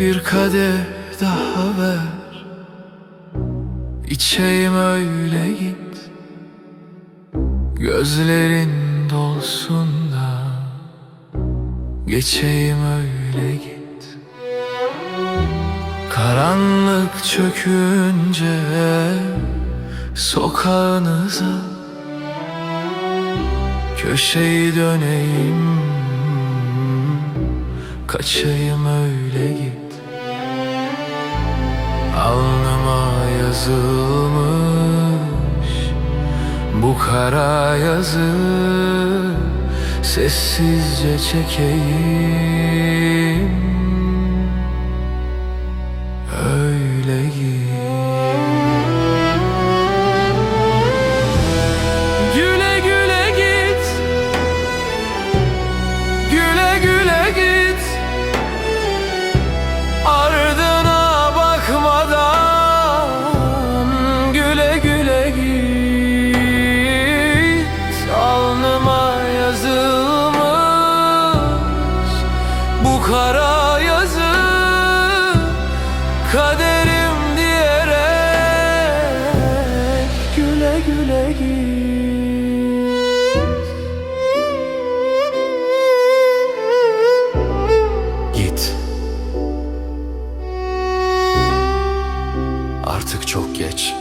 kadeh daha ver. İçeyim öyle git. Gözlerin dolsun da Geçeyim öyle git. Karanlık çökünce Sokağınıza Köşeyi döneyim. Kaçayım öyle git Alnıma yazılmış bu kara yazı Sessizce çekeyim. Öyle Bu kara yazı kaderim diyerek güle güle git. Git. Artık çok geç.